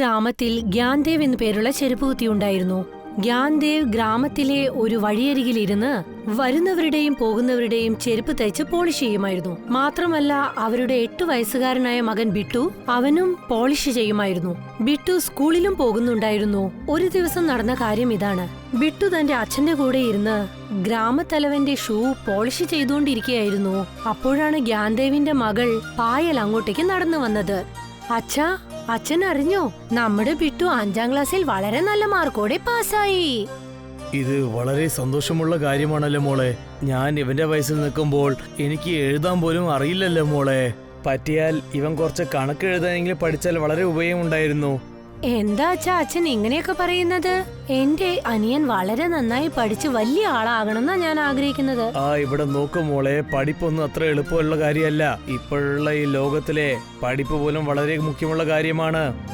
ഗ്രാമത്തിൽ ഗ്യാൻദേവ് എന്നു പേരുള്ള ചെരുപ്പുകുത്തി ഉണ്ടായിരുന്നു. ഗ്യാൻദേവ് ഗ്രാമത്തിലെ ഒരു വഴിയരികിലിരുന്ന് വരുന്നവരുടെയും പോകുന്നവരുടെയും ചെരുപ്പ് തയ്ച്ച് പോളിഷ് ചെയ്യുമായിരുന്നു. മാത്രമല്ല അവരുടെ എട്ടു വയസ്സുകാരനായ മകൻ ബിട്ടു അവനും പോളിഷ് ചെയ്യുമായിരുന്നു. ബിട്ടു സ്കൂളിലും പോകുന്നുണ്ടായിരുന്നു. ഒരു ദിവസം നടന്ന കാര്യം ഇതാണ്. ബിട്ടു തന്റെ അച്ഛന്റെ കൂടെ ഇരുന്ന് ഗ്രാമത്തലവന്റെ ഷൂ പോളിഷ് ചെയ്തുകൊണ്ടിരിക്കുകയായിരുന്നു. അപ്പോഴാണ് ഗ്യാൻദേവിന്റെ മകൾ പായൽ അങ്ങോട്ടേക്ക് നടന്നു വന്നത്. അച്ഛാ അച്ഛൻ അറിഞ്ഞോ? നമ്മുടെ ബിട്ടു അഞ്ചാം ക്ലാസ്സിൽ വളരെ നല്ല മാർക്കോടെ പാസ്സായി. ഇത് വളരെ സന്തോഷമുള്ള കാര്യമാണല്ലോ മോളെ. ഞാൻ ഇവന്റെ വയസ്സിൽ നിൽക്കുമ്പോൾ എനിക്ക് എഴുതാൻ പോലും അറിയില്ലല്ലോ മോളെ. പറ്റിയാൽ ഇവൻ കുറച്ച് കണക്ക് എഴുതാനെങ്കിലും പഠിച്ചാൽ വളരെ ഉപയോഗമുണ്ടായിരുന്നു. എന്താ അച്ഛാ അച്ഛൻ ഇങ്ങനെയൊക്കെ പറയുന്നത്? എന്റെ അനിയൻ വളരെ നന്നായി പഠിച്ച് വലിയ ആളാകണമെന്നാ ഞാൻ ആഗ്രഹിക്കുന്നത്. ആ ഇവിടെ നോക്ക് മോളെ പഠിപ്പൊന്നും അത്ര എളുപ്പമുള്ള കാര്യമല്ല. ഇപ്പോഴുള്ള ഈ ലോകത്തിലെ പഠിപ്പ് പോലും വളരെ മുഖ്യമുള്ള കാര്യമാണ്.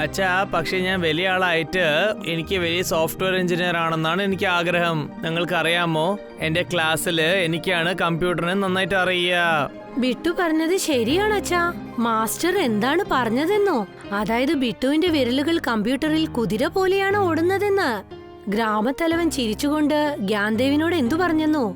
അച്ഛാ പക്ഷെ ഞാൻ വലിയ ആളായിട്ട് എനിക്ക് വലിയ സോഫ്റ്റ്വെയർ എഞ്ചിനീയർ ആണെന്നാണ് എനിക്ക് ആഗ്രഹം. നിങ്ങൾക്ക് അറിയാമോ എന്റെ ക്ലാസ്സിൽ എനിക്കാണ് കമ്പ്യൂട്ടറിനെ നന്നായിട്ട് അറിയുക. ബിട്ടു പറഞ്ഞത് ശരിയാണ് അച്ഛാ. മാസ്റ്റർ എന്താണ് പറഞ്ഞതെന്നോ? അതായത് ബിട്ടുവിന്റെ വിരലുകൾ കമ്പ്യൂട്ടറിൽ കുതിര പോലെയാണ് ഓടുന്നതെന്ന്. ഗ്രാമത്തലവൻ ചിരിച്ചുകൊണ്ട് ഗാന്ധേവിനോട് എന്തു പറഞ്ഞെന്നോ?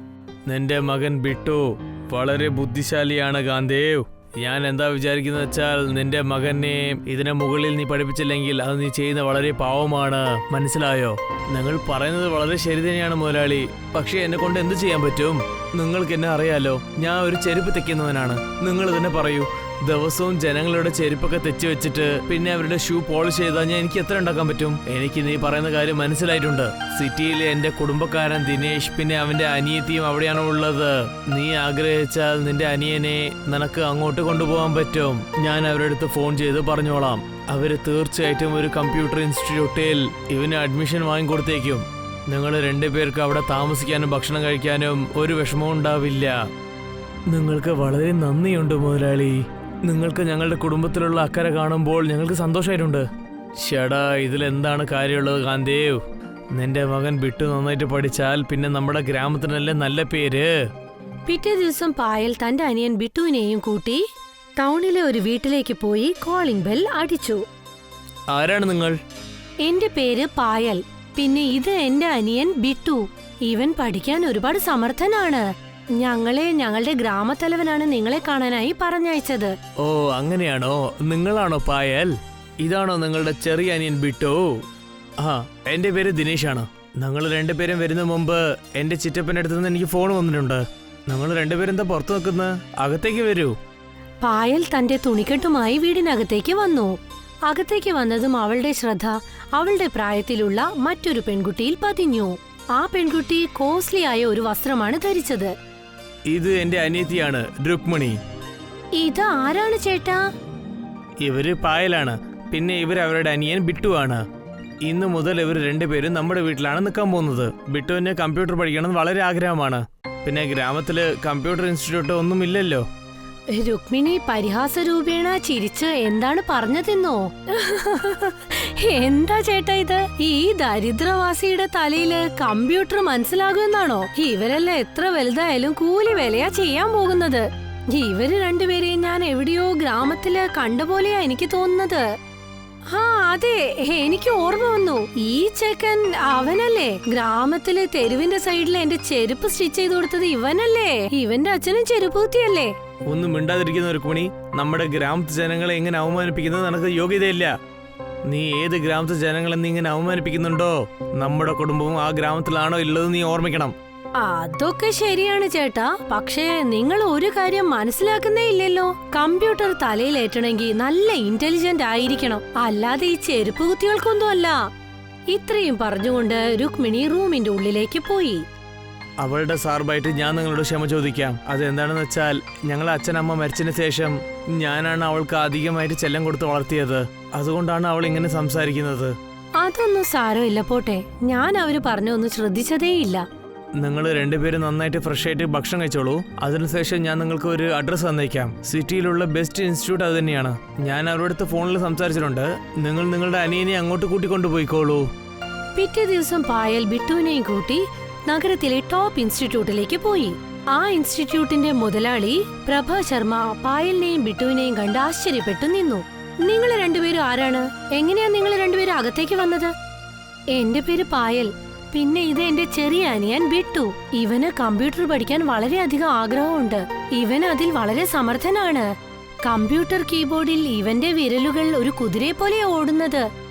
നിന്റെ മകൻ ബിട്ടു വളരെ ബുദ്ധിശാലിയാണ് ഗാന്ധേവ്. ഞാൻ എന്താ വിചാരിക്കുന്നത് വെച്ചാൽ നിന്റെ മകനെ ഇതിനെ മുകളിൽ നീ പഠിപ്പിച്ചില്ലെങ്കിൽ അത് നീ ചെയ്യുന്ന വളരെ പാവമാണ്. മനസ്സിലായോ? നിങ്ങൾ പറയുന്നത് വളരെ ശരി തന്നെയാണ് മുതലാളി. പക്ഷേ എന്നെ കൊണ്ട് എന്ത് ചെയ്യാൻ പറ്റും? നിങ്ങൾക്ക് എന്നെ അറിയാലോ? ഞാൻ ഒരു ചെരുപ്പ് തെക്കുന്നവനാണ്. നിങ്ങൾ തന്നെ പറയൂ. ദിവസവും ജനങ്ങളുടെ ചെരുപ്പൊക്കെ തെച്ചു വെച്ചിട്ട് പിന്നെ അവരുടെ ഷൂ പോളിഷ് ചെയ്താൽ ഞാൻ എനിക്ക് എത്ര ഉണ്ടാക്കാൻ പറ്റും? എനിക്ക് നീ പറയുന്ന കാര്യം മനസ്സിലായിട്ടുണ്ട്. സിറ്റിയിലെ എന്റെ കുടുംബക്കാരൻ ദിനേശ് പിന്നെ അവന്റെ അനിയത്തിയും അവിടെയാണ് ഉള്ളത്? നീ ആഗ്രഹിച്ചാൽ നിന്റെ അനിയനെ നിനക്ക് അങ്ങോട്ട് കൊണ്ടുപോകാൻ പറ്റും. ഞാൻ അവരുടെ അടുത്ത് ഫോൺ ചെയ്ത് പറഞ്ഞോളാം. അവർ തീർച്ചയായിട്ടും ഒരു കമ്പ്യൂട്ടർ ഇൻസ്റ്റിറ്റ്യൂട്ടിൽ ഇവന് അഡ്മിഷൻ വാങ്ങിക്കൊടുത്തേക്കും. നിങ്ങൾ രണ്ടുപേർക്ക് അവിടെ താമസിക്കാനും ഭക്ഷണം കഴിക്കാനും ഒരു വിഷമവും ഉണ്ടാവില്ല. നിങ്ങൾക്ക് വളരെ നന്ദിയുണ്ട് മുതലാളി. നിങ്ങൾക്ക് ഞങ്ങളുടെ കുടുംബത്തിലുള്ള അക്കരെ കാണുമ്പോൾ ഞങ്ങൾക്ക് സന്തോഷമായിട്ടുണ്ട്. ഷടാ ഇതിലെന്താണ് കാര്യമുള്ളത് കാന്തേവ് നിന്റെ മകൻ ബിട്ടു നന്നായിട്ട് പഠിച്ചാൽ പിന്നെ നമ്മുടെ ഗ്രാമത്തിനല്ലേ നല്ല പേര്? പിറ്റേ ദിവസം പായൽ തന്റെ അനിയൻ ബിട്ടുവിനെയും കൂട്ടി ടൗണിലെ ഒരു വീട്ടിലേക്ക് പോയി കോളിംഗ് ബെൽ അടിച്ചു. ആരാണ് നിങ്ങൾ? എന്റെ പേര് പായൽ. പിന്നെ ഇത് എന്റെ അനിയൻ ബിട്ടു. ഇവൻ പഠിക്കാൻ ഒരുപാട് സമർത്ഥനാണ്. ഞങ്ങളെ ഞങ്ങളുടെ ഗ്രാമത്തലവനാണ് നിങ്ങളെ കാണാനായി പറഞ്ഞയച്ചത്. ഓ അങ്ങനെയാണോ? നിങ്ങളാണോ പായൽ? ഇതാണോ നിങ്ങളുടെ ചെറിയ അനിയൻ ബിട്ടോ? ആ എന്റെ പേര് ദിനേശാണ്. ഞങ്ങൾ രണ്ടുപേരും വരുന്ന മുമ്പ് എന്റെ ചിറ്റപ്പന്റെ അടുത്ത് നിന്ന് എനിക്ക് ഫോൺ വന്നിട്ടുണ്ട്. നിങ്ങൾ രണ്ടുപേരും എന്താ പുറത്തു നിൽക്കുന്നത് അകത്തേക്ക് വരൂ. പായൽ തന്റെ തുണിക്കെട്ടുമായി വീടിനകത്തേക്ക് വന്നു. അകത്തേക്ക് വന്നതും അവളുടെ ശ്രദ്ധ അവളുടെ പ്രായത്തിലുള്ള മറ്റൊരു പെൺകുട്ടിയിൽ പതിഞ്ഞു. ആ പെൺകുട്ടി കോസ്റ്റ്ലി ആയ ഒരു വസ്ത്രമാണ് ധരിച്ചത്. ഇത് എന്റെ അനിയത്തിയാണ് രുക്മിണി. ഇത് ആരാണ് ചേട്ടാ? ഇവർ പായലാണ് പിന്നെ ഇവർ അവരുടെ അനിയൻ ബിട്ടു ആണ് ഇന്ന് മുതൽ ഇവർ രണ്ടുപേരും നമ്മുടെ വീട്ടിലാണ് നിൽക്കാൻ പോകുന്നത്. ബിട്ടുവിന് കമ്പ്യൂട്ടർ പഠിക്കണം വളരെ ആഗ്രഹമാണ്. പിന്നെ ഗ്രാമത്തിൽ കമ്പ്യൂട്ടർ ഇൻസ്റ്റിറ്റ്യൂട്ട് ഒന്നും ഇല്ലല്ലോ. രുക്മിണി പരിഹാസ രൂപേണ ചിരിച്ച് എന്താണ് പറഞ്ഞതെന്നോ? എന്താ ചേട്ടാ ഇത്? ഈ ദരിദ്രവാസിയുടെ തലയിൽ കമ്പ്യൂട്ടർ മനസ്സിലാകുമെന്നാണോ? ഇവരെല്ലാം എത്ര വലുതായാലും കൂലി വിലയാ ചെയ്യാൻ പോകുന്നത്. ഇവർ രണ്ടുപേരെയും ഞാൻ എവിടെയോ ഗ്രാമത്തിൽ കണ്ടപോലെയാ എനിക്ക് തോന്നുന്നത്. ആ അതെ എനിക്ക് ഓർമ്മ വന്നു. ഈ ചെക്കൻ അവനല്ലേ? ഗ്രാമത്തിലെ തെരുവിന്റെ സൈഡിൽ എന്റെ ചെരുപ്പ് സ്റ്റിച്ച് ചെയ്ത് കൊടുത്തത് ഇവനല്ലേ? ഇവന്റെ അച്ഛനും ചെരുപ്പ് കുത്തിയല്ലേ ഒന്നും മിണ്ടാതിരിക്കുന്ന ഒരു കുണി നമ്മുടെ ഗ്രാമത്തെ ജനങ്ങളെ എങ്ങനെ അവമാനിപ്പിക്കുന്നത് നിനക്ക് യോഗ്യതയില്ല. നീ ഏത് ഗ്രാമത്തെ ജനങ്ങളെ നീ ഇങ്ങനെ അവമാനിപ്പിക്കുന്നുണ്ടോ? നമ്മുടെ കുടുംബവും ആ ഗ്രാമത്തിലാണോ ഉള്ളത് നീ ഓർമ്മിക്കണം. അതൊക്കെ ശരിയാണ് ചേട്ടാ. പക്ഷേ നിങ്ങൾ ഒരു കാര്യം മനസ്സിലാക്കുന്നേ ഇല്ലല്ലോ. കമ്പ്യൂട്ടർ തലയിലേറ്റണമെങ്കിൽ നല്ല ഇന്റലിജന്റ് ആയിരിക്കണം. അല്ലാതെ ഈ ചെരുപ്പ് കുത്തികൾക്കൊന്നും അല്ല ഇത്രയും പറഞ്ഞുകൊണ്ട് രുക്മിണി റൂമിന്റെ ഉള്ളിലേക്ക് പോയി. അവളുടെ സാർബായിട്ട് ഞാൻ നിങ്ങളോട് ക്ഷമ ചോദിക്കാം. അത് എന്താണെന്ന് വെച്ചാൽ ഞങ്ങൾ അച്ഛനമ്മ മരിച്ചതിന് ശേഷം ഞാനാണ് അവൾക്ക് അധികമായിട്ട് ചെല്ലം കൊടുത്ത് വളർത്തിയത്. അതുകൊണ്ടാണ് അവൾ ഇങ്ങനെ സംസാരിക്കുന്നത്. അതൊന്നും സാരമില്ല പോട്ടെ. ഞാൻ അവർ പറഞ്ഞൊന്നും ശ്രദ്ധിച്ചതേയില്ല. നിങ്ങൾ രണ്ടുപേരും നന്നായിട്ട് ഫ്രഷ് ആയിട്ട് ഭക്ഷണം കഴിച്ചോളൂ. അതിനുശേഷം ഞാൻ നിങ്ങൾക്ക് ഒരു അഡ്രസ്സ് തന്നേക്കാം. സിറ്റിയിലുള്ള ബെസ്റ്റ് ഇൻസ്റ്റിറ്റ്യൂട്ട് അത് തന്നെയാണ്. ഞാൻ അവരുടെ അടുത്ത് ഫോണിൽ സംസാരിച്ചിട്ടുണ്ട്. നിങ്ങൾ നിങ്ങളുടെ അനിയനെ അങ്ങോട്ട് കൂട്ടിക്കൊണ്ടുപോയിക്കോളൂ. പിറ്റേ ദിവസം പായൽ ബിട്ടുവിനെയും കൂട്ടി നഗരത്തിലെ ടോപ്പ് ഇൻസ്റ്റിറ്റ്യൂട്ടിലേക്ക് പോയി. ആ ഇൻസ്റ്റിറ്റ്യൂട്ടിന്റെ മുതലാളി പ്രഭ ശർമ്മ പായലിനെയും ബിട്ടുവിനെയും കണ്ട് ആശ്ചര്യപ്പെട്ടു നിന്നു. നിങ്ങൾ രണ്ടുപേരും ആരാണ്? എങ്ങനെയാ നിങ്ങൾ രണ്ടുപേരും അകത്തേക്ക് വന്നത്? എന്റെ പേര് പായൽ. പിന്നെ ഇത് എന്റെ ചെറിയ അനിയൻ ബിട്ടു. ഇവന് കമ്പ്യൂട്ടർ പഠിക്കാൻ വളരെയധികം ആഗ്രഹമുണ്ട്. ഇവൻ അതിൽ വളരെ സമർത്ഥനാണ്. കമ്പ്യൂട്ടർ കീബോർഡിൽ ഇവന്റെ വിരലുകൾ ഒരു കുതിരയെ പോലെ ഓടുന്നത്.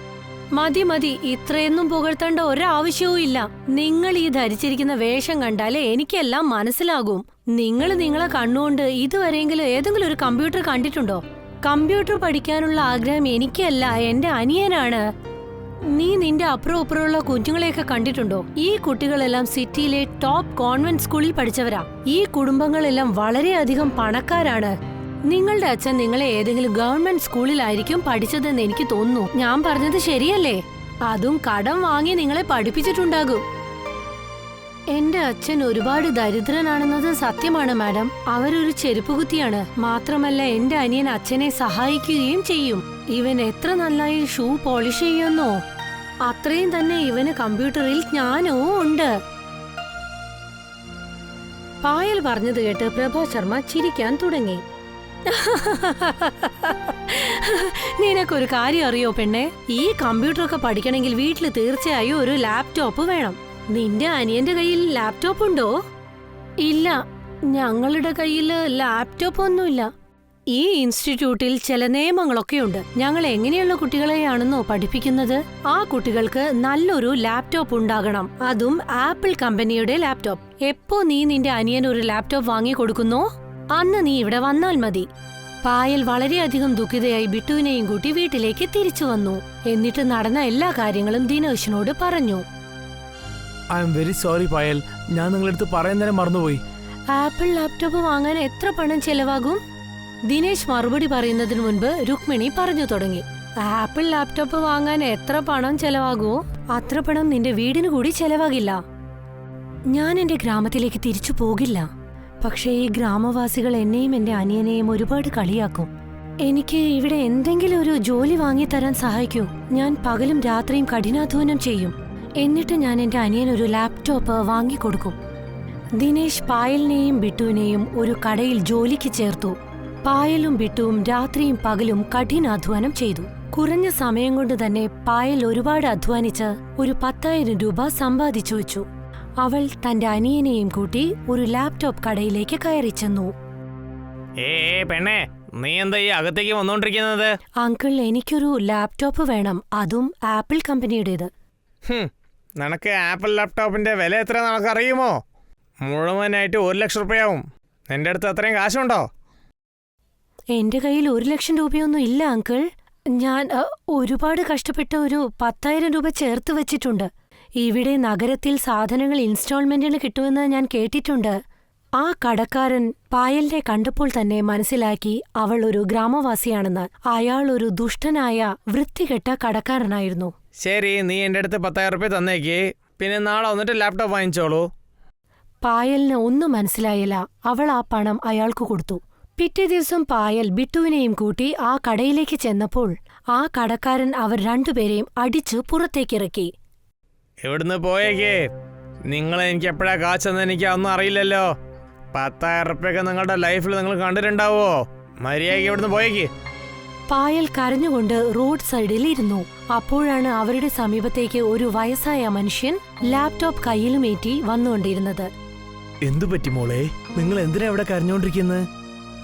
മതി മതി. ഇത്രയൊന്നും പുകഴ്ത്തേണ്ട ഒരാവശ്യവും ഇല്ല. നിങ്ങൾ ഈ ധരിച്ചിരിക്കുന്ന വേഷം കണ്ടാലേ എനിക്കെല്ലാം മനസ്സിലാകും. നിങ്ങൾ നിങ്ങളെ കണ്ണുകൊണ്ട് ഇതുവരെയെങ്കിലും ഏതെങ്കിലും ഒരു കമ്പ്യൂട്ടർ കണ്ടിട്ടുണ്ടോ? കമ്പ്യൂട്ടർ പഠിക്കാനുള്ള ആഗ്രഹം എനിക്കല്ല എന്റെ അനിയനാണ്. നീ നിന്റെ അപ്പുറം അപ്പുറമുള്ള കുഞ്ഞുങ്ങളെയൊക്കെ കണ്ടിട്ടുണ്ടോ? ഈ കുട്ടികളെല്ലാം സിറ്റിയിലെ ടോപ്പ് കോൺവെന്റ് സ്കൂളിൽ പഠിച്ചവരാ. ഈ കുടുംബങ്ങളെല്ലാം വളരെയധികം പണക്കാരാണ്. നിങ്ങളുടെ അച്ഛൻ നിങ്ങളെ ഏതെങ്കിലും ഗവൺമെന്റ് സ്കൂളിലായിരിക്കും പഠിച്ചതെന്ന് എനിക്ക് തോന്നുന്നു. ഞാൻ പറഞ്ഞത് ശരിയല്ലേ? അതും കടം വാങ്ങി നിങ്ങളെ പഠിപ്പിച്ചിട്ടുണ്ടാകും. എന്റെ അച്ഛൻ ഒരുപാട് ദരിദ്രനാണെന്നത് സത്യമാണ് മാഡം. അവരൊരു ചെരുപ്പുകുത്തിയാണ്. മാത്രമല്ല എന്റെ അനിയൻ അച്ഛനെ സഹായിക്കുകയും ചെയ്യും. ഇവൻ എത്ര നന്നായി ഷൂ പോളിഷ് ചെയ്യുന്നോ? അത്രയും തന്നെ ഇവന് കമ്പ്യൂട്ടറിൽ ജ്ഞാനവും ഉണ്ട്. പായൽ പറഞ്ഞത് കേട്ട് പ്രഭാ ശർമ്മ ചിരിക്കാൻ തുടങ്ങി. നിനക്കൊരു കാര്യം അറിയോ പെണ്ണെ? ഈ കമ്പ്യൂട്ടറൊക്കെ പഠിക്കണമെങ്കിൽ വീട്ടിൽ തീർച്ചയായും ഒരു ലാപ്ടോപ്പ് വേണം. നിന്റെ അനിയന്റെ കയ്യിൽ ലാപ്ടോപ്പ് ഉണ്ടോ? ഇല്ല. ഞങ്ങളുടെ കയ്യിൽ ലാപ്ടോപ്പ് ഒന്നുമില്ല. ഈ ഇൻസ്റ്റിറ്റ്യൂട്ടിൽ ചില നിയമങ്ങളൊക്കെ ഉണ്ട്. ഞങ്ങൾ എങ്ങനെയുള്ള കുട്ടികളെയാണെന്നോ പഠിപ്പിക്കുന്നത്? ആ കുട്ടികൾക്ക് നല്ലൊരു ലാപ്ടോപ്പ് ഉണ്ടാകണം. അതും ആപ്പിൾ കമ്പനിയുടെ ലാപ്ടോപ്പ്. എപ്പോ നീ നിന്റെ അനിയൻ ഒരു ലാപ്ടോപ്പ് വാങ്ങി കൊടുക്കുന്നോ അന്ന് നീ ഇവിടെ വന്നാൽ മതി. പായൽ വളരെയധികം ദുഃഖിതയായി ബിട്ടുവിനെയും കൂട്ടി വീട്ടിലേക്ക് തിരിച്ചു വന്നു. എന്നിട്ട് നടന്ന എല്ലാ കാര്യങ്ങളും ദിനേശിനോട് പറഞ്ഞു. I am very sorry Payal. ഞാൻ നിങ്ങളടുത്ത് പറയാൻ തന്നെ മറന്നുപോയി. ആപ്പിൾ ലാപ്ടോപ്പ് വാങ്ങാൻ എത്ര പണം ചെലവാകും? ദിനേശ് മറുപടി പറയുന്നതിന് മുൻപ് രുക്മിണി പറഞ്ഞു തുടങ്ങി. ആപ്പിൾ ലാപ്ടോപ്പ് വാങ്ങാൻ എത്ര പണം ചെലവാകുമോ? അത്ര പണം നിന്റെ വീടിന് കൂടി ചെലവാകില്ല. ഞാൻ എന്റെ ഗ്രാമത്തിലേക്ക് തിരിച്ചു പോകില്ല. പക്ഷേ ഈ ഗ്രാമവാസികൾ എന്നെയും എന്റെ അനിയനെയും ഒരുപാട് കളിയാക്കും. എനിക്ക് ഇവിടെ എന്തെങ്കിലും ഒരു ജോലി വാങ്ങിത്തരാൻ സഹായിക്കൂ. ഞാൻ പകലും രാത്രിയും കഠിനാധ്വാനം ചെയ്യും. എന്നിട്ട് ഞാൻ എന്റെ അനിയൻ ഒരു ലാപ്ടോപ്പ് വാങ്ങിക്കൊടുക്കും ദിനേശ് പായലിനെയും ബിട്ടുവിനെയും ഒരു കടയിൽ ജോലിക്ക് ചേർത്തു. പായലും ബിട്ടുവും രാത്രിയും പകലും കഠിനാധ്വാനം ചെയ്തു. കുറഞ്ഞ സമയം കൊണ്ട് തന്നെ പായൽ ഒരുപാട് അധ്വാനിച്ച് ഒരു പത്തായിരം രൂപ സമ്പാദിച്ചു വെച്ചു. അവൾ തന്റെ അനിയനെയും കൂട്ടി ഒരു ലാപ്ടോപ്പ് കടയിലേക്ക് കയറി ചെന്നു. ഏ പെണ്ണേ നീ എന്താ ഈ അകത്തേക്ക് വന്നോണ്ടിരിക്കുന്നത്? അങ്കിൾ എനിക്കൊരു ലാപ്ടോപ്പ് വേണം. അതും ആപ്പിൾ കമ്പനിയുടേത്. നിനക്ക് ആപ്പിൾ ലാപ്ടോപ്പിന്റെ വില എത്ര അറിയുമോ മുഴുവനായിട്ട് ഒരു ലക്ഷം റുപ്യാവും നിന്റെ അടുത്ത് അത്രയും കാശുണ്ടോ? എന്റെ കയ്യിൽ ഒരു ലക്ഷം രൂപയൊന്നും ഇല്ല അങ്കിൾ. ഞാൻ ഒരുപാട് കഷ്ടപ്പെട്ട് ഒരു പത്തായിരം രൂപ ചേർത്ത് വെച്ചിട്ടുണ്ട്. ഇവിടെ നഗരത്തിൽ സാധനങ്ങൾ ഇൻസ്റ്റാൾമെന്റിന് കിട്ടുമെന്ന് ഞാൻ കേട്ടിട്ടുണ്ട്. ആ കടക്കാരൻ പായലിനെ കണ്ടപ്പോൾ തന്നെ മനസ്സിലാക്കി അവൾ ഒരു ഗ്രാമവാസിയാണെന്ന്. അയാൾ ഒരു ദുഷ്ടനായ വൃത്തികെട്ട കടക്കാരനായിരുന്നു. ശരി നീ എന്റെ അടുത്ത് പത്തായിരം റുപ്യ തന്നേക്ക്. പിന്നെ നാളെ വന്നിട്ട് ലാപ്ടോപ്പ് വാങ്ങിച്ചോളൂ. പായലിന് ഒന്നും മനസ്സിലായില്ല. അവൾ ആ പണം അയാൾക്ക് കൊടുത്തു. പിറ്റേ ദിവസം പായൽ ബിട്ടുവിനെയും കൂട്ടി ആ കടയിലേക്ക് ചെന്നപ്പോൾ ആ കടക്കാരൻ അവർ രണ്ടുപേരെയും അടിച്ചു പുറത്തേക്കിറക്കി ഇവിടുന്ന് പോയേക്കേ? നിങ്ങൾ എനിക്ക് എപ്പോഴാ കാശെന്ന് എനിക്ക് ഒന്നും അറിയില്ലല്ലോ. പത്തായിരം റുപ്യൊക്കെ നിങ്ങളുടെ ലൈഫിൽ നിങ്ങൾ കണ്ടിട്ടുണ്ടാവോ? മര്യാദയ്ക്ക് ഇവിടുന്ന് പോയേക്ക്? പായൽ കരഞ്ഞുകൊണ്ട് റോഡ് സൈഡിൽ ഇരുന്നു അപ്പോഴാണ് അവരുടെ സമീപത്തേക്ക് ഒരു വയസ്സായ മനുഷ്യൻ ലാപ്ടോപ്പ് കയ്യിലുമേറ്റി വന്നുകൊണ്ടിരുന്നത്. എന്തു പറ്റി മോളെ? നിങ്ങൾ എന്തിനാ ഇവിടെ കരഞ്ഞോണ്ടിരിക്കുന്നത്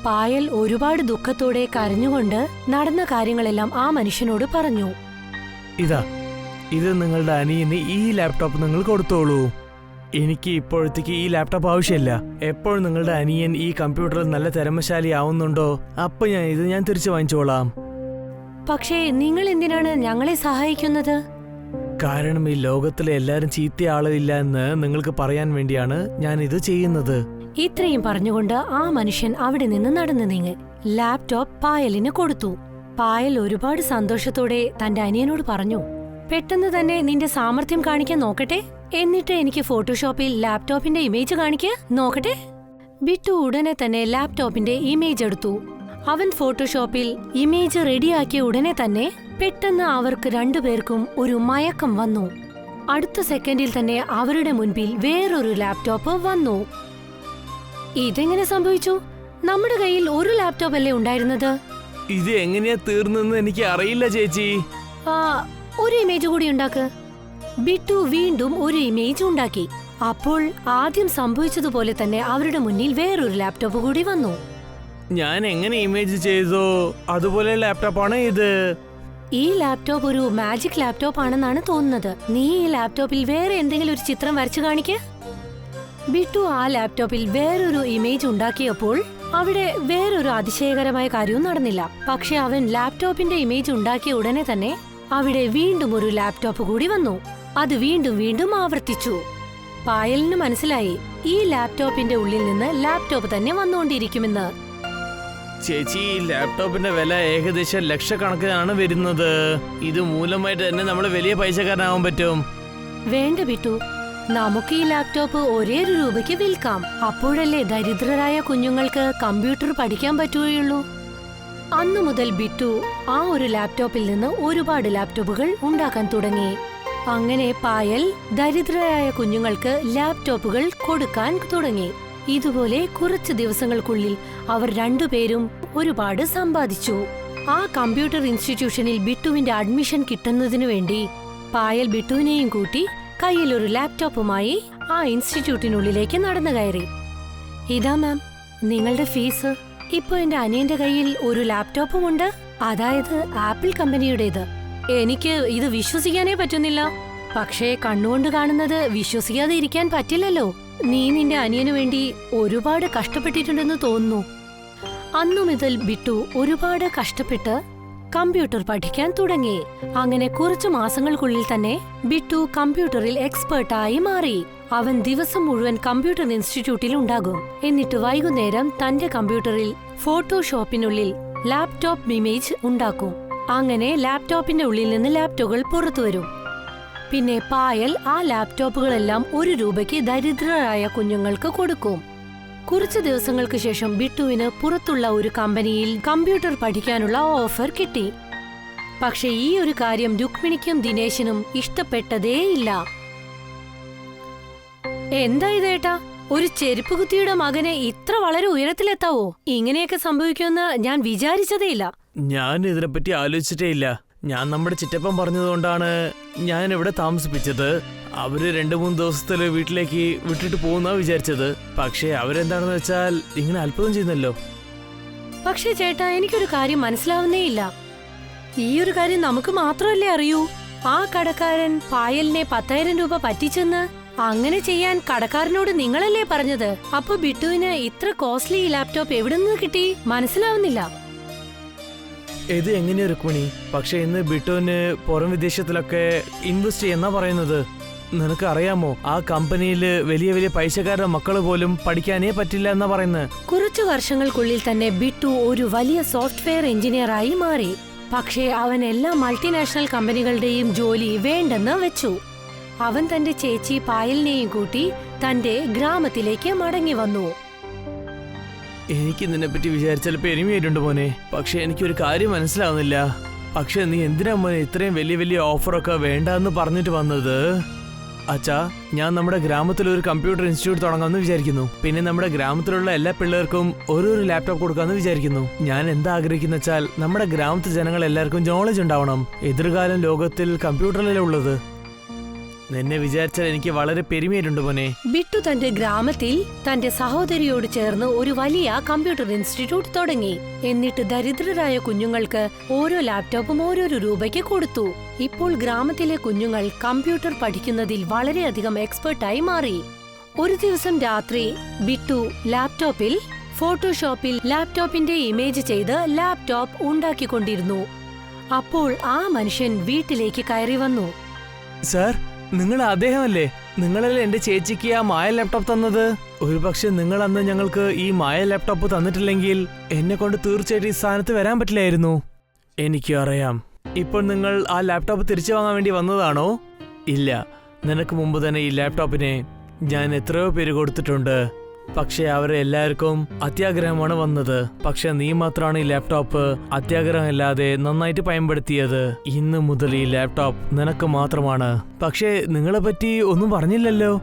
പായൽ ഒരുപാട് ദുഃഖത്തോടെ കരഞ്ഞുകൊണ്ട് നടന്ന കാര്യങ്ങളെല്ലാം ആ മനുഷ്യനോട് പറഞ്ഞു. ഇതാ ഇത് നിങ്ങളുടെ അനിയന് ഈ ലാപ്ടോപ്പ് നിങ്ങൾ കൊടുത്തോളൂ. എനിക്ക് ഇപ്പോഴത്തേക്ക് ഈ ലാപ്ടോപ്പ് ആവശ്യമില്ല. എപ്പോൾ നിങ്ങളുടെ അനിയൻ ഈ കമ്പ്യൂട്ടറിൽ നല്ല തിരമശാലി ആവുന്നുണ്ടോ അപ്പൊ ഞാൻ ഇത് ഞാൻ തിരിച്ചു വാങ്ങിച്ചോളാം. പക്ഷേ നിങ്ങൾ എന്തിനാണ് ഞങ്ങളെ സഹായിക്കുന്നത്? കാരണം ഈ ലോകത്തിലെ എല്ലാരും ചീത്ത ആളില്ല എന്ന് നിങ്ങൾക്ക് പറയാൻ വേണ്ടിയാണ് ഞാൻ ഇത് ചെയ്യുന്നത്. ഇത്രയും പറഞ്ഞുകൊണ്ട് ആ മനുഷ്യൻ അവിടെ നിന്ന് നടന്നു നീങ്ങി. ലാപ്ടോപ്പ് പായലിന് കൊടുത്തു. പായൽ ഒരുപാട് സന്തോഷത്തോടെ തന്റെ അനിയനോട് പറഞ്ഞു പെട്ടെന്ന് തന്നെ നിന്റെ സാമർഥ്യം കാണിക്കാൻ നോക്കട്ടെ? എന്നിട്ട് എനിക്ക് ഫോട്ടോഷോപ്പിൽ ലാപ്ടോപ്പിന്റെ ഇമേജ് കാണിക്ക. നോക്കട്ടെ? ബിട്ടു ഉടനെ തന്നെ ലാപ്ടോപ്പിന്റെ ഇമേജ് എടുത്തു. അവൻ ഫോട്ടോഷോപ്പിൽ ഇമേജ് റെഡിയാക്കിയ ഉടനെ തന്നെ പെട്ടെന്ന് അവർക്ക് രണ്ടുപേർക്കും ഒരു മയക്കം വന്നു. അടുത്ത സെക്കൻഡിൽ തന്നെ അവരുടെ മുൻപിൽ വേറൊരു ലാപ്ടോപ്പ് വന്നു. ഇതെങ്ങനെ സംഭവിച്ചു? നമ്മുടെ കയ്യിൽ ഒരു ലാപ്ടോപ്പ് അല്ലേ ഉണ്ടായിരുന്നത്? ഇത് എങ്ങനെയാ തീർന്നെന്ന് എനിക്ക് അറിയില്ല ചേച്ചി. ആ ഒരു ഇമേജ് കൂടി ഉണ്ടാക്ക്. ബിട്ടു വീണ്ടും ഒരു ഇമേജ് ഉണ്ടാക്കി. അപ്പോൾ ആദ്യം സംഭവിച്ചതുപോലെ തന്നെ അവരുടെ മുന്നിൽ വേറൊരു ലാപ്ടോപ്പ് കൂടി വന്നു. ഞാൻ എങ്ങനെ ഇമേജ് ചെയ്തു? അതുപോലെ ലാപ്ടോപ്പാണ് ഇത്. ഈ ലാപ്ടോപ്പ് ഒരു മാജിക് ലാപ്ടോപ്പ് ആണെന്നാണ് തോന്നുന്നത്. നീ ഈ ലാപ്ടോപ്പിൽ വേറെ എന്തെങ്കിലും ഒരു ചിത്രം വരച്ചു കാണിക്ക. ബിട്ടു ആ ലാപ്ടോപ്പിൽ വേറൊരു ഇമേജ് ഉണ്ടാക്കിയപ്പോൾ അവിടെ വേറൊരു അതിശയകരമായ കാര്യവും നടന്നില്ല. പക്ഷെ അവൻ ലാപ്ടോപ്പിന്റെ ഇമേജ് ഉണ്ടാക്കിയ ഉടനെ തന്നെ അവിടെ വീണ്ടും ഒരു ലാപ്ടോപ്പ് കൂടി വന്നു. അത് വീണ്ടും വീണ്ടും ആവർത്തിച്ചു. പായലിന് മനസ്സിലായി ഈ ലാപ്ടോപ്പിന്റെ ഉള്ളിൽ നിന്ന് ലാപ്ടോപ്പ് തന്നെ വന്നുകൊണ്ടിരിക്കുമെന്ന്. ചേച്ചി ഈ ലാപ്ടോപ്പിന്റെ വില ഏകദേശം ലക്ഷക്കണക്കിനാണ് വരുന്നത്. ഇത് മൂലമായിട്ട് തന്നെ നമ്മൾ വലിയ പൈസക്കാരനാവാൻ പറ്റും. വേണ്ട ബിട്ടു. നമുക്ക് ഈ ലാപ്ടോപ്പ് ഒരേ ഒരു രൂപയ്ക്ക് വിൽക്കാം. അപ്പോഴല്ലേ ദരിദ്രരായ കുഞ്ഞുങ്ങൾക്ക് കമ്പ്യൂട്ടർ പഠിക്കാൻ പറ്റുകയുള്ളൂ. അന്നു മുതൽ ബിറ്റു ആ ഒരു ലാപ്ടോപ്പിൽ നിന്ന് ഒരുപാട് ലാപ്ടോപ്പുകൾ ഉണ്ടാക്കാൻ തുടങ്ങി. അങ്ങനെ പായൽ ദരിദ്രരായ കുഞ്ഞുങ്ങൾക്ക് ലാപ്ടോപ്പുകൾ കൊടുക്കാൻ തുടങ്ങി. ഇതുപോലെ കുറച്ച് ദിവസങ്ങൾക്കുള്ളിൽ അവർ രണ്ടുപേരും ഒരുപാട് സമ്പാദിച്ചു. ആ കമ്പ്യൂട്ടർ ഇൻസ്റ്റിറ്റ്യൂഷനിൽ ബിട്ടുവിന്റെ അഡ്മിഷൻ കിട്ടുന്നതിനു വേണ്ടി പായൽ ബിട്ടുവിനെയും കൂട്ടി കയ്യിൽ ഒരു ലാപ്ടോപ്പുമായി ആ ഇൻസ്റ്റിറ്റ്യൂട്ടിനുള്ളിലേക്ക് നടന്നു കയറി. ഇതാ മാം നിങ്ങളുടെ ഫീസ് ഇപ്പൊ എന്റെ അനിയന്റെ കയ്യിൽ ഒരു ലാപ്ടോപ്പും ഉണ്ട്. അതായത് ആപ്പിൾ കമ്പനിയുടേത്. എനിക്ക് ഇത് വിശ്വസിക്കാനേ പറ്റുന്നില്ല. പക്ഷേ കണ്ണുകൊണ്ട് കാണുന്നത് വിശ്വസിക്കാതെ ഇരിക്കാൻ പറ്റില്ലല്ലോ. നീ നിന്റെ അനിയനു വേണ്ടി ഒരുപാട് കഷ്ടപ്പെട്ടിട്ടുണ്ടെന്ന് തോന്നുന്നു. അന്നു മുതൽ ബിട്ടു ഒരുപാട് കഷ്ടപ്പെട്ട് കമ്പ്യൂട്ടർ പഠിക്കാൻ തുടങ്ങി. അങ്ങനെ കുറച്ചു മാസങ്ങൾക്കുള്ളിൽ തന്നെ ബിട്ടു കമ്പ്യൂട്ടറിൽ എക്സ്പേർട്ടായി മാറി. അവൻ ദിവസം മുഴുവൻ കമ്പ്യൂട്ടർ ഇൻസ്റ്റിറ്റ്യൂട്ടിൽ ഉണ്ടാകും. എന്നിട്ട് വൈകുന്നേരം തന്റെ കമ്പ്യൂട്ടറിൽ ഫോട്ടോഷോപ്പിനുള്ളിൽ ലാപ്ടോപ്പ് ഇമേജ് ഉണ്ടാക്കും. അങ്ങനെ ലാപ്ടോപ്പിന്റെ ഉള്ളിൽ നിന്ന് ലാപ്ടോപ്പുകൾ പുറത്തു വരും. പിന്നെ പായൽ ആ ലാപ്ടോപ്പുകളെല്ലാം ഒരു രൂപയ്ക്ക് ദരിദ്രരായ കുഞ്ഞുങ്ങൾക്ക് കൊടുക്കും. കുറച്ച് ദിവസങ്ങൾക്ക് ശേഷം ബിട്ടുവിന് പുറത്തുള്ള ഒരു കമ്പനിയിൽ കമ്പ്യൂട്ടർ പഠിക്കാനുള്ള ഓഫർ കിട്ടി. പക്ഷേ ഈ ഒരു കാര്യം രുക്മിണിക്കും ദിനേശിനും ഇഷ്ടപ്പെട്ടതേയില്ല. എന്താ ഇതേട്ടാ ഒരു ചെരുപ്പ് കുത്തിയുടെ മകനെ ഇത്ര വളരെ ഉയരത്തിലെത്താവോ? ഇങ്ങനെയൊക്കെ സംഭവിക്കുമെന്ന് ഞാൻ വിചാരിച്ചതേയില്ല. ഞാൻ ഇതിനെപ്പറ്റി ആലോചിച്ചിട്ടേ ഇല്ല. ഞാൻ നമ്മുടെ ചിറ്റപ്പൻ പറഞ്ഞതുകൊണ്ടാണ് ഞാൻ ഇവിടെ താമസിപ്പിച്ചത്. അവർ രണ്ടു മൂന്ന് ദിവസത്തിൽ വീട്ടിലേക്ക് വിട്ടിട്ട് പോകുന്ന വിചാരിച്ചത്. പക്ഷേ അവരെന്താണെന്ന് വെച്ചാൽ ഇങ്ങനെ അത്ഭുതം ചെയ്യുന്നല്ലോ. പക്ഷേ ചേട്ടാ എനിക്കൊരു കാര്യം മനസ്സിലാവുന്നേ ഇല്ല. ഈ ഒരു കാര്യം നമുക്ക് മാത്രമല്ലേ അറിയൂ? ആ കടക്കാരൻ പായലിനെ പത്തായിരം രൂപ പറ്റിച്ചെന്ന് അങ്ങനെ ചെയ്യാൻ കടക്കാരനോട് നിങ്ങളല്ലേ പറഞ്ഞത്? അപ്പൊ ബിട്ടുവിന് ഇത്ര കോസ്റ്റ്ലി ലാപ്ടോപ്പ് എവിടെ നിന്ന് കിട്ടി? മനസ്സിലാവുന്നില്ല. ഇത് എങ്ങനെയാ രുക്മിണി? പക്ഷെ ഇന്ന് ബിട്ടുവിന് പുറം വിദേശത്തിലൊക്കെ ഇൻവെസ്റ്റ് ചെയ്യുന്ന പറയുന്നത്. നിനക്ക് അറിയാമോ ആ കമ്പനിയിൽ വലിയ വലിയ പൈസക്കാരുടെ മക്കൾ പോലും പഠിക്കാനേ പറ്റില്ല എന്നാ പറയുന്നത്. കുറച്ചു വർഷങ്ങൾക്കുള്ളിൽ തന്നെ ബിട്ടു ഒരു വലിയ സോഫ്റ്റ്വെയർ എഞ്ചിനീയറായി മാറി. പക്ഷേ അവൻ എല്ലാ മൾട്ടിനാഷണൽ കമ്പനികളുടെയും ജോലി വേണ്ടെന്ന് വെച്ചു. അവൻ തന്റെ ചേച്ചി പായലിനെയും കൂട്ടി തന്റെ ഗ്രാമത്തിലേക്ക് മടങ്ങി വന്നു. എനിക്ക് നിന്നെപ്പറ്റി വിചാരിച്ചാൽ പെരുമയായിട്ടുണ്ട് മോനെ. പക്ഷെ എനിക്കൊരു കാര്യം മനസ്സിലാവുന്നില്ല. പക്ഷെ നീ എന്തിനാ മോനെ ഇത്രയും വലിയ വലിയ ഓഫറൊക്കെ വേണ്ടെന്ന് പറഞ്ഞിട്ട് വന്നത്? അച്ഛാ ഞാൻ നമ്മുടെ ഗ്രാമത്തിൽ ഒരു കമ്പ്യൂട്ടർ ഇൻസ്റ്റിറ്റ്യൂട്ട് തുടങ്ങാമെന്ന് വിചാരിക്കുന്നു. പിന്നെ നമ്മുടെ ഗ്രാമത്തിലുള്ള എല്ലാ പിള്ളേർക്കും ഓരോരു ലാപ്ടോപ്പ് കൊടുക്കാമെന്ന് വിചാരിക്കുന്നു. ഞാൻ എന്താ ആഗ്രഹിക്കുന്ന വെച്ചാൽ നമ്മുടെ ഗ്രാമത്തിലെ ജനങ്ങൾ എല്ലാവർക്കും നോളജ് ഉണ്ടാവണം. എതിർകാലം ലോകത്തിൽ കമ്പ്യൂട്ടറിലല്ലേ ഉള്ളത്. നിന്നെ വിചാരിച്ചാൽ എനിക്ക് വളരെ പെരുമയായിട്ടുണ്ട് മോനെ. ബിട്ടു തന്റെ ഗ്രാമത്തിൽ തന്റെ സഹോദരിയോട് ചേർന്ന് ഒരു വലിയ കമ്പ്യൂട്ടർ ഇൻസ്റ്റിറ്റ്യൂട്ട് തുടങ്ങി. എന്നിട്ട് ദരിദ്രരായ കുഞ്ഞുങ്ങൾക്ക് ഓരോ ലാപ്ടോപ്പും ഓരോരോ രൂപയ്ക്ക് കൊടുത്തു. ഇപ്പോൾ ഗ്രാമത്തിലെ കുഞ്ഞുങ്ങൾ കമ്പ്യൂട്ടർ പഠിക്കുന്നതിൽ വളരെയധികം എക്സ്പെർട്ടായി മാറി. ഒരു ദിവസം രാത്രി ബിട്ടു ലാപ്ടോപ്പിൽ ഫോട്ടോഷോപ്പിൽ ലാപ്ടോപ്പിന്റെ ഇമേജ് ചെയ്ത് ലാപ്ടോപ്പ് ഉണ്ടാക്കിക്കൊണ്ടിരുന്നു. അപ്പോൾ ആ മനുഷ്യൻ വീട്ടിലേക്ക് കയറി വന്നു. സാർ നിങ്ങൾ അദ്ദേഹമല്ലേ? നിങ്ങളല്ലേ എന്റെ ചേച്ചിക്ക് ആ മായ ലാപ്ടോപ്പ് തന്നത്? ഒരുപക്ഷെ നിങ്ങൾ അന്ന് ഞങ്ങൾക്ക് ഈ മായ ലാപ്ടോപ്പ് തന്നിട്ടില്ലെങ്കിൽ എന്നെ കൊണ്ട് തീർച്ചയായിട്ടും ഈ സ്ഥാനത്ത് വരാൻ പറ്റില്ലായിരുന്നു. എനിക്ക് അറിയാം ഇപ്പോൾ നിങ്ങൾ ആ ലാപ്ടോപ്പ് തിരിച്ചു വാങ്ങാൻ വേണ്ടി വന്നതാണോ? ഇല്ല. നിനക്ക് മുമ്പ് തന്നെ ഈ ലാപ്ടോപ്പിനെ ഞാൻ എത്രയോ പേര് കൊടുത്തിട്ടുണ്ട്. പക്ഷെ അവരെ എല്ലാവർക്കും അത്യാഗ്രഹമാണ് വന്നത്. പക്ഷെ നീ മാത്രമാണ് ഈ ലാപ്ടോപ്പ് അത്യാഗ്രഹമില്ലാതെ നന്നായിട്ട് പയൻപെടുത്തിയത് ഇന്ന് മുതൽ ഈ ലാപ്ടോപ്പ് നിനക്ക് മാത്രമാണ്. പക്ഷേ നിങ്ങളെ പറ്റി ഒന്നും പറഞ്ഞില്ലല്ലോ?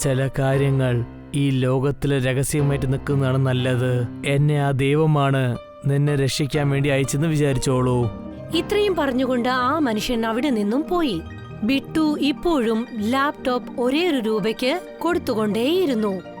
ചില കാര്യങ്ങൾ ഈ ലോകത്തിലെ രഹസ്യമായിട്ട് നിൽക്കുന്നതാണ് നല്ലത്. എന്നെ ആ ദൈവമാണ് നിന്നെ രക്ഷിക്കാൻ വേണ്ടി അയച്ചെന്ന് വിചാരിച്ചോളൂ. ഇത്രയും പറഞ്ഞുകൊണ്ട് ആ മനുഷ്യൻ അവിടെ നിന്നും പോയി. ബിട്ടു ഇപ്പോഴും ലാപ്ടോപ്പ് ഒരേ ഒരു രൂപയ്ക്ക് കൊടുത്തുകൊണ്ടേയിരുന്നു.